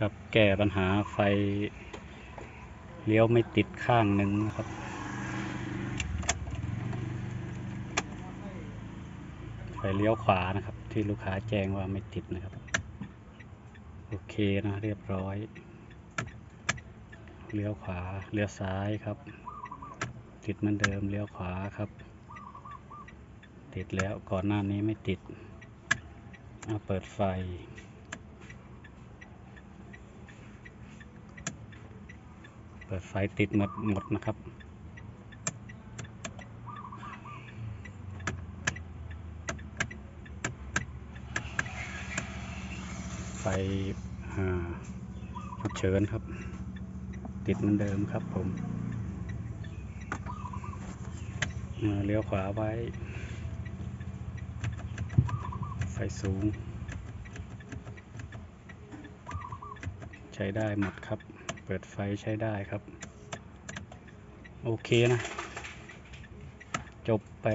ครับแก้ปัญหาไฟเลี้ยวไม่ติดข้างหนึ่งนะครับ ไฟเลี้ยวขวานะครับ ที่ลูกค้าแจ้งว่าไม่ติดนะครับ โอเคนะเรียบร้อย เลี้ยวขวาเลี้ยวซ้ายครับ ติดเหมือนเดิมเลี้ยวขวาครับ ติดแล้วก่อนหน้านี้ไม่ติดเอาเปิดไฟ เปิดไฟติดหมดหมดนะครับไฟอ่าฉุกเฉินครับ ติดเหมือนเดิมครับผมเลี้ยวขวาไว้ ไฟสูง ใช้ได้หมดครับ เปิดไฟใช้ได้ครับ โอเคนะ จบไป